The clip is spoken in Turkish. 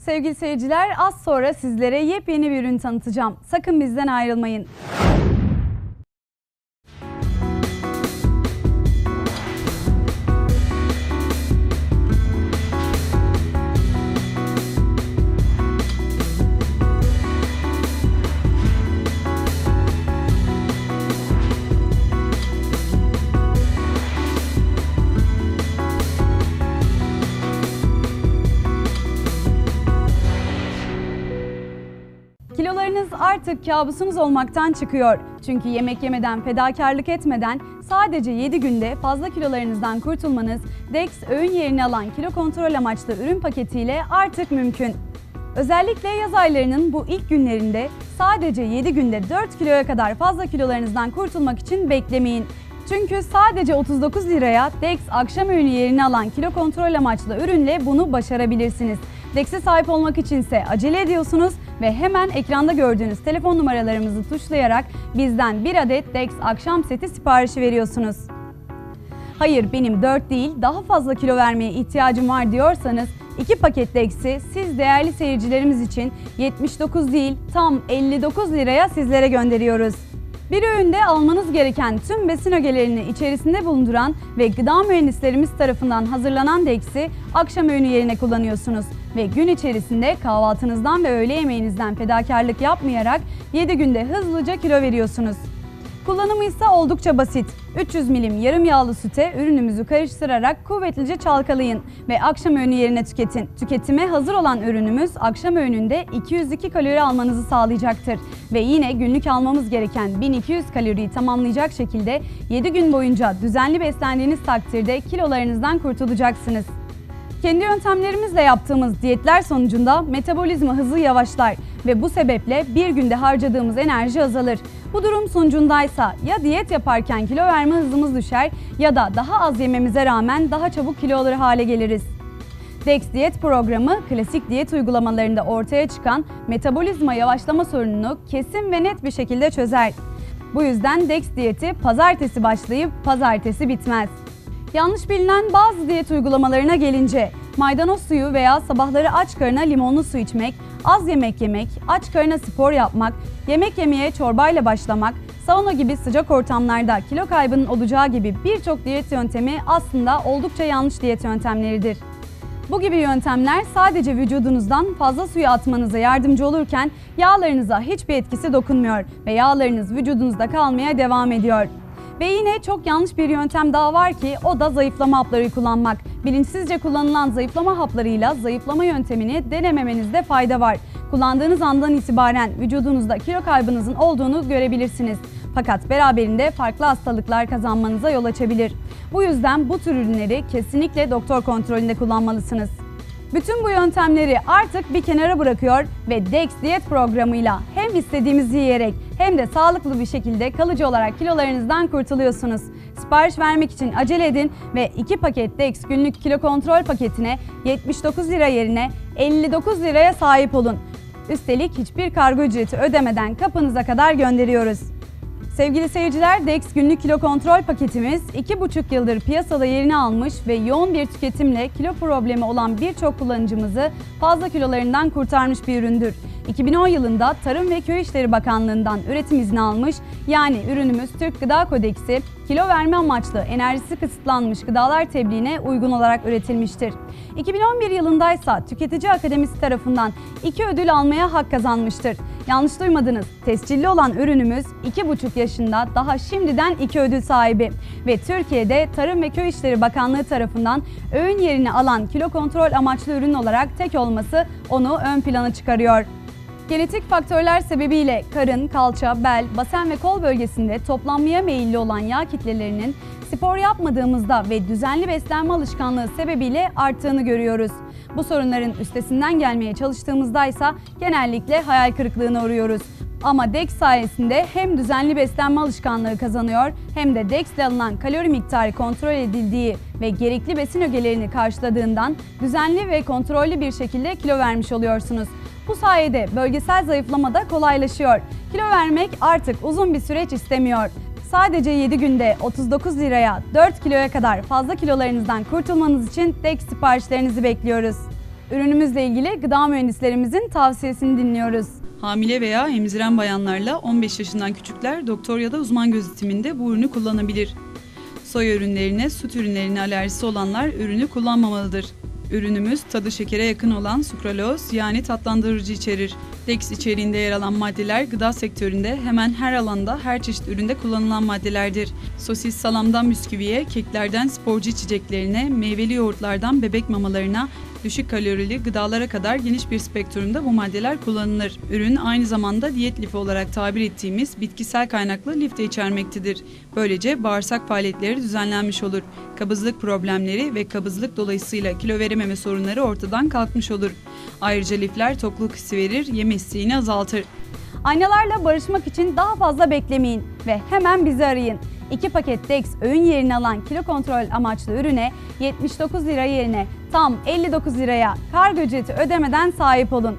Sevgili seyirciler az sonra sizlere yepyeni bir ürün tanıtacağım. Sakın bizden ayrılmayın. Kilolarınız artık kabusunuz olmaktan çıkıyor. Çünkü yemek yemeden, fedakarlık etmeden sadece 7 günde fazla kilolarınızdan kurtulmanız DEX öğün yerini alan kilo kontrol amaçlı ürün paketiyle artık mümkün. Özellikle yaz aylarının bu ilk günlerinde sadece 7 günde 4 kiloya kadar fazla kilolarınızdan kurtulmak için beklemeyin. Çünkü sadece 39 liraya DEX akşam öğünü yerini alan kilo kontrol amaçlı ürünle bunu başarabilirsiniz. DEX'e sahip olmak içinse acele ediyorsunuz ve hemen ekranda gördüğünüz telefon numaralarımızı tuşlayarak bizden bir adet DEX akşam seti siparişi veriyorsunuz. Hayır benim 4 değil daha fazla kilo vermeye ihtiyacım var diyorsanız 2 paket Dex'i siz değerli seyircilerimiz için 79 değil tam 59 liraya sizlere gönderiyoruz. Bir öğünde almanız gereken tüm besin ögelerini içerisinde bulunduran ve gıda mühendislerimiz tarafından hazırlanan Dex'i akşam öğünü yerine kullanıyorsunuz. Ve gün içerisinde kahvaltınızdan ve öğle yemeğinizden fedakarlık yapmayarak 7 günde hızlıca kilo veriyorsunuz. Kullanımı ise oldukça basit. 300 milim yarım yağlı süte ürünümüzü karıştırarak kuvvetlice çalkalayın ve akşam öğünü yerine tüketin. Tüketime hazır olan ürünümüz akşam öğününde 202 kalori almanızı sağlayacaktır. Ve yine günlük almamız gereken 1200 kaloriyi tamamlayacak şekilde 7 gün boyunca düzenli beslendiğiniz takdirde kilolarınızdan kurtulacaksınız. Kendi yöntemlerimizle yaptığımız diyetler sonucunda metabolizma hızı yavaşlar ve bu sebeple bir günde harcadığımız enerji azalır. Bu durum sonucundaysa ya diyet yaparken kilo verme hızımız düşer ya da daha az yememize rağmen daha çabuk kilo alır hale geliriz. DEX diyet programı klasik diyet uygulamalarında ortaya çıkan metabolizma yavaşlama sorununu kesin ve net bir şekilde çözer. Bu yüzden DEX diyeti pazartesi başlayıp pazartesi bitmez. Yanlış bilinen bazı diyet uygulamalarına gelince maydanoz suyu veya sabahları aç karına limonlu su içmek, az yemek yemek, aç karına spor yapmak, yemek yemeye çorbayla başlamak, sauna gibi sıcak ortamlarda kilo kaybının olacağı gibi birçok diyet yöntemi aslında oldukça yanlış diyet yöntemleridir. Bu gibi yöntemler sadece vücudunuzdan fazla suyu atmanıza yardımcı olurken yağlarınıza hiçbir etkisi dokunmuyor ve yağlarınız vücudunuzda kalmaya devam ediyor. Ve yine çok yanlış bir yöntem daha var ki o da zayıflama hapları kullanmak. Bilinçsizce kullanılan zayıflama haplarıyla zayıflama yöntemini denememenizde fayda var. Kullandığınız andan itibaren vücudunuzda kilo kaybınızın olduğunu görebilirsiniz. Fakat beraberinde farklı hastalıklar kazanmanıza yol açabilir. Bu yüzden bu tür ürünleri kesinlikle doktor kontrolünde kullanmalısınız. Bütün bu yöntemleri artık bir kenara bırakıyor ve DEX diyet programıyla hem istediğimizi yiyerek hem de sağlıklı bir şekilde kalıcı olarak kilolarınızdan kurtuluyorsunuz. Sipariş vermek için acele edin ve 2 paket DEX günlük kilo kontrol paketine 79 lira yerine 59 liraya sahip olun. Üstelik hiçbir kargo ücreti ödemeden kapınıza kadar gönderiyoruz. Sevgili seyirciler, DEX günlük kilo kontrol paketimiz 2,5 yıldır piyasada yerini almış ve yoğun bir tüketimle kilo problemi olan birçok kullanıcımızı fazla kilolarından kurtarmış bir üründür. 2010 yılında Tarım ve Köy İşleri Bakanlığı'ndan üretim izni almış, yani ürünümüz Türk Gıda Kodeksi, kilo verme amaçlı enerjisi kısıtlanmış gıdalar tebliğine uygun olarak üretilmiştir. 2011 yılındaysa Tüketici Akademisi tarafından iki ödül almaya hak kazanmıştır. Yanlış duymadınız, tescilli olan ürünümüz 2,5 yaşında daha şimdiden iki ödül sahibi ve Türkiye'de Tarım ve Köy İşleri Bakanlığı tarafından öğün yerini alan kilo kontrol amaçlı ürün olarak tek olması onu ön plana çıkarıyor. Genetik faktörler sebebiyle karın, kalça, bel, basen ve kol bölgesinde toplanmaya meyilli olan yağ kitlelerinin spor yapmadığımızda ve düzenli beslenme alışkanlığı sebebiyle arttığını görüyoruz. Bu sorunların üstesinden gelmeye çalıştığımızda ise genellikle hayal kırıklığına uğruyoruz. Ama DEX sayesinde hem düzenli beslenme alışkanlığı kazanıyor hem de DEX ile alınan kalori miktarı kontrol edildiği ve gerekli besin ögelerini karşıladığından düzenli ve kontrollü bir şekilde kilo vermiş oluyorsunuz. Bu sayede bölgesel zayıflama da kolaylaşıyor. Kilo vermek artık uzun bir süreç istemiyor. Sadece 7 günde 39 liraya 4 kiloya kadar fazla kilolarınızdan kurtulmanız için DEX siparişlerinizi bekliyoruz. Ürünümüzle ilgili gıda mühendislerimizin tavsiyesini dinliyoruz. Hamile veya emziren bayanlarla 15 yaşından küçükler doktor ya da uzman gözetiminde bu ürünü kullanabilir. Soya ürünlerine, süt ürünlerine alerjisi olanlar ürünü kullanmamalıdır. Ürünümüz tadı şekere yakın olan sukraloz yani tatlandırıcı içerir. Dex içeriğinde yer alan maddeler gıda sektöründe hemen her alanda her çeşit üründe kullanılan maddelerdir. Sosis salamdan bisküviye, keklerden sporcu içeceklerine, meyveli yoğurtlardan bebek mamalarına, düşük kalorili gıdalara kadar geniş bir spektrumda bu maddeler kullanılır. Ürün aynı zamanda diyet lifi olarak tabir ettiğimiz bitkisel kaynaklı lif de içermektedir. Böylece bağırsak faaliyetleri düzenlenmiş olur. Kabızlık problemleri ve kabızlık dolayısıyla kilo verememe sorunları ortadan kalkmış olur. Ayrıca lifler tokluk hissi verir, yeme isteğini azaltır. Aynalarla barışmak için daha fazla beklemeyin ve hemen bizi arayın. 2 paket Dex öğün yerini alan kilo kontrol amaçlı ürüne 79 lira yerine tam 59 liraya kargo ücreti ödemeden sahip olun.